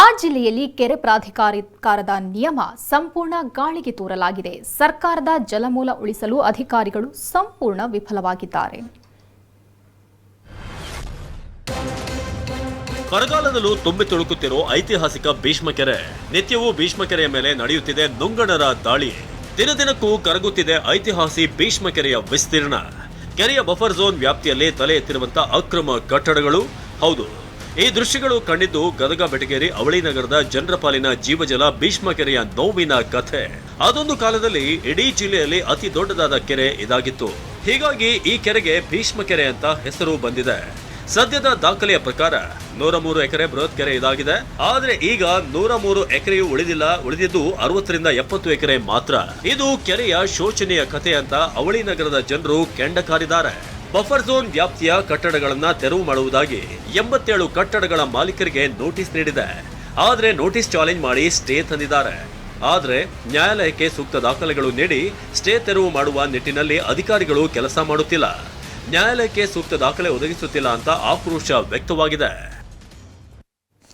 ಆ ಜಿಲ್ಲೆಯಲ್ಲಿ ಕೆರೆ ಪ್ರಾಧಿಕಾರದ ನಿಯಮ ಸಂಪೂರ್ಣ ಗಾಳಿಗೆ ತೂರಲಾಗಿದೆ. ಸರ್ಕಾರದ ಜಲಮೂಲ ಉಳಿಸಲು ಅಧಿಕಾರಿಗಳು ಸಂಪೂರ್ಣ ವಿಫಲವಾಗಿದ್ದಾರೆ. ಬರಗಾಲದಲ್ಲೂ ತುಂಬಿ ತುಳುಕುತ್ತಿರೋ ಐತಿಹಾಸಿಕ ಭೀಷ್ಮ ಕೆರೆ, ನಿತ್ಯವೂ ಭೀಷ್ಮ ಕೆರೆಯ ಮೇಲೆ ನಡೆಯುತ್ತಿದೆ ನುಂಗಣರ ದಾಳಿ. ದಿನ ದಿನಕ್ಕೂ ಕರಗುತ್ತಿದೆ ಐತಿಹಾಸಿ ಭೀಷ್ಮ ಕೆರೆಯ ವಿಸ್ತೀರ್ಣ. ಕೆರೆಯ ಬಫರ್ ಝೋನ್ ವ್ಯಾಪ್ತಿಯಲ್ಲಿ ತಲೆ ಎತ್ತಿರುವಂತಹ ಅಕ್ರಮ ಕಟ್ಟಡಗಳು. ಹೌದು ಈ ದೃಶ್ಯಗಳು ಕಂಡಿದ್ದು ಗದಗ, ಬೆಟಗೇರಿ, ಅವಳಿ ನಗರದ ಜನರಪಾಲಿನ ಜೀವಜಲ ಭೀಷ್ಮ ಕೆರೆಯ ನೋವಿನ ಕಥೆ. ಅದೊಂದು ಕಾಲದಲ್ಲಿ ಇಡೀ ಜಿಲ್ಲೆಯಲ್ಲಿ ಅತಿ ದೊಡ್ಡದಾದ ಕೆರೆ ಇದಾಗಿತ್ತು. ಹೀಗಾಗಿ ಈ ಕೆರೆಗೆ ಭೀಷ್ಮ ಕೆರೆ ಅಂತ ಹೆಸರು ಬಂದಿದೆ. ಸದ್ಯದ ದಾಖಲೆಯ ಪ್ರಕಾರ ನೂರ ಮೂರು ಎಕರೆ ಬೃಹತ್ ಕೆರೆ ಇದಾಗಿದೆ. ಆದ್ರೆ ಈಗ ನೂರ ಮೂರು ಎಕರೆಯು ಉಳಿದಿಲ್ಲ, ಉಳಿದಿದ್ದು ಅರವತ್ತರಿಂದ ಎಪ್ಪತ್ತು ಎಕರೆ ಮಾತ್ರ. ಇದು ಕೆರೆಯ ಶೋಚನೀಯ ಕಥೆ ಅಂತ ಅವಳಿ ನಗರದ ಜನರು ಕೆಂಡ ಕಾರಿದ್ದಾರೆ ಬಫರ್ ಝೋನ್ ವ್ಯಾಪ್ತಿಯ ಕಟ್ಟಡಗಳನ್ನು ತೆರವು ಮಾಡುವುದಾಗಿ ಎಂಬತ್ತೇಳು ಕಟ್ಟಡಗಳ ಮಾಲೀಕರಿಗೆ ನೋಟಿಸ್ ನೀಡಿದೆ. ಆದರೆ ನೋಟಿಸ್ ಚಾಲೆಂಜ್ ಮಾಡಿ ಸ್ಟೇ ತಂದಿದ್ದಾರೆ. ಆದರೆ ನ್ಯಾಯಾಲಯಕ್ಕೆ ಸೂಕ್ತ ದಾಖಲೆಗಳು ನೀಡಿ ಸ್ಟೇ ತೆರವು ಮಾಡುವ ನಿಟ್ಟಿನಲ್ಲಿ ಅಧಿಕಾರಿಗಳು ಕೆಲಸ ಮಾಡುತ್ತಿಲ್ಲ. ನ್ಯಾಯಾಲಯಕ್ಕೆ ಸೂಕ್ತ ದಾಖಲೆ ಒದಗಿಸುತ್ತಿಲ್ಲ ಅಂತ ಆಕ್ರೋಶ ವ್ಯಕ್ತವಾಗಿದೆ.